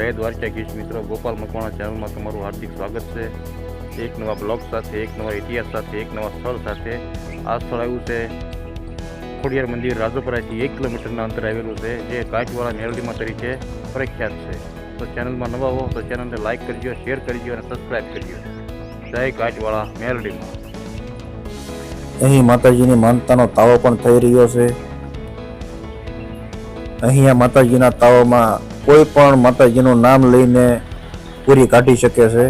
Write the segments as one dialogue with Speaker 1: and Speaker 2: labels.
Speaker 1: જય દ્વારકાધીશ મિત્રો. ગોપાલ મકવાણા ચેનલમાં તમારું હાર્દિક સ્વાગત છે. એક નવા બ્લોગ સાથે, એક નવા ઇતિહાસ સાથે, એક નવા સ્થળ સાથે. આ સ્થળ આવ્યું છે ખોડિયાર મંદિર રાજોપરાથી એક કિલોમીટરના અંતરે આવેલું છે, જે કાચવાળા મેરડીમાં તરીકે પ્રખ્યાત છે. તો ચેનલમાં નવા હો તો ચેનલને લાઇક કરજો શેર કરજો અને સબસ્ક્રાઈબ કરજો. જય કાચવાળા મેલડીમાં.
Speaker 2: અહીં માતાજીની માનતાનો તાવો પણ થઈ રહ્યો છે. અહીંયા માતાજીના તાવામાં કોઈ પણ માતાજીનું નામ લઈને પૂરી કાઢી શકે છે.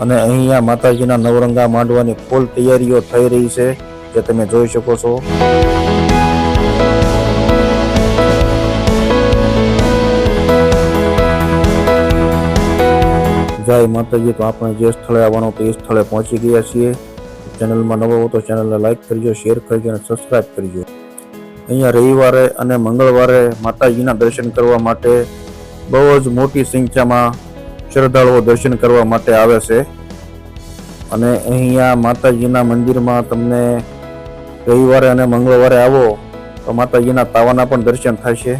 Speaker 2: અને અહીંયા માતાજીના નવરંગા માંડવાની ફૂલ તૈયારીઓ થઈ રહી છે, જે તમે જોઈ શકો છો. જય માતાજી. તો આપણે જે સ્થળે આવવાનું એ સ્થળે પહોંચી ગયા છીએ. ચેનલમાં નવો હો તો ચેનલને લાઇક કરજો, શેર કરજો અને સબસ્ક્રાઈબ કરજો. અહીંયા રવિવારે અને મંગળવારે માતાજીના દર્શન કરવા માટે બહુ જ મોટી સંખ્યામાં શ્રદ્ધાળુઓ દર્શન કરવા માટે આવે છે. અને અહીંયા માતાજીના મંદિરમાં તમને રવિવારે અને મંગળવારે આવો તો માતાજીના તાવાના પણ દર્શન થશે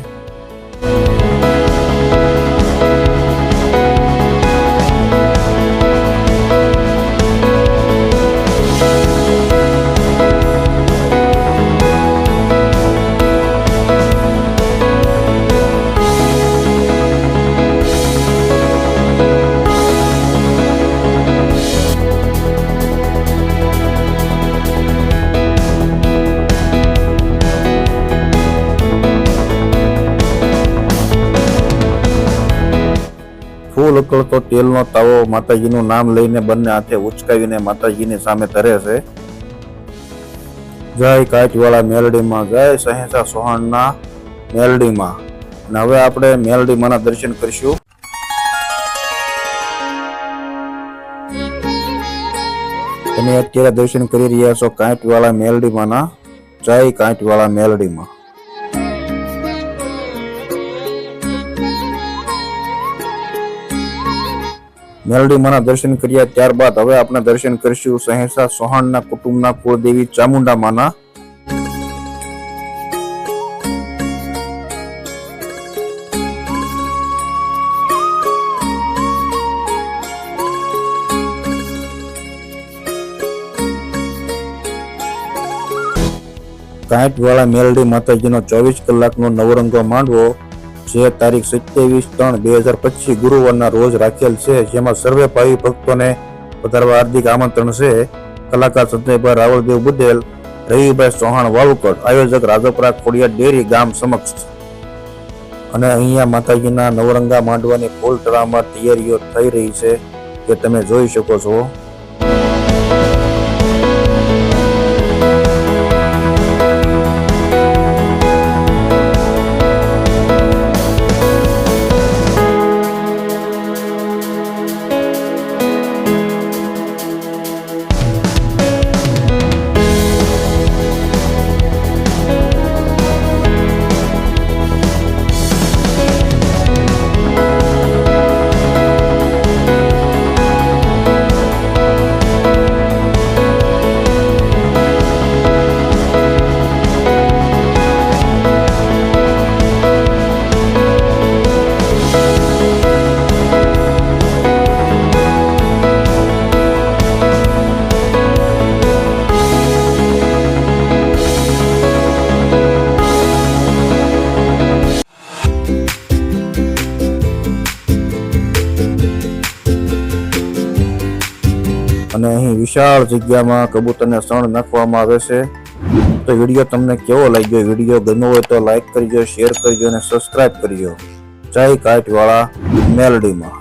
Speaker 2: ફૂલ ઉકળતો તેલનો તાવો માતાજીનું નામ લઈને બંને હાથે ઉચકાવીને માતાજીની સામે ધરે છે. જય કાચવાળા મેલડીમાં, જય સહેસા સોહણના મેલડીમાં. અને હવે આપણે મેલડીમાંના દર્શન કરીશું. તમે અત્યારે દર્શન કરી રહ્યા છો કાંઠવાળા મેલડીમાંના, જય કાંઠવાળા મેલડીમાં. મેલડીમાંના દર્શન કર્યા ત્યારબાદ હવે આપણે દર્શન કરીશું સહેસા સોહાણના કુટુંબના કુળદેવી ચામુંડા માના. કાંઠવાળા મેલડી માતાજીનો ચોવીસ કલાકનો નવરંગો માંડવો. જે તારીખ સત્યાવીસ ત્રણ બે હજાર પચીસ ગુરુવારના રોજ રાખેલ છે, જેમાં સર્વે ભાવિ ભક્તોને પધારવા હાર્દિક આમંત્રણ છે. કલાકાર સંજયભાઈ રાવળદેવ બુદેલ, રવિભાઈ ચૌહાણ વાળુકડ આયોજક રાજપરા ખોડિયા ડેરી ગામ સમક્ષ. અને અહીંયા માતાજીના નવરંગા માંડવાની ફૂલ તળાવમાં તૈયારીઓ થઈ રહી છે, જે તમે જોઈ શકો છો. અને અહીં વિશાળ જગ્યામાં કબૂતરને સણ નાખવામાં આવે છે. તો વીડિયો તમને કેવો લાગ્યો? વીડિયો ગમ્યો હોય તો લાઈક કરજો, શેર કરજો અને સબસ્ક્રાઇબ કરજો. જય કાટવાળા મેલડીમાં.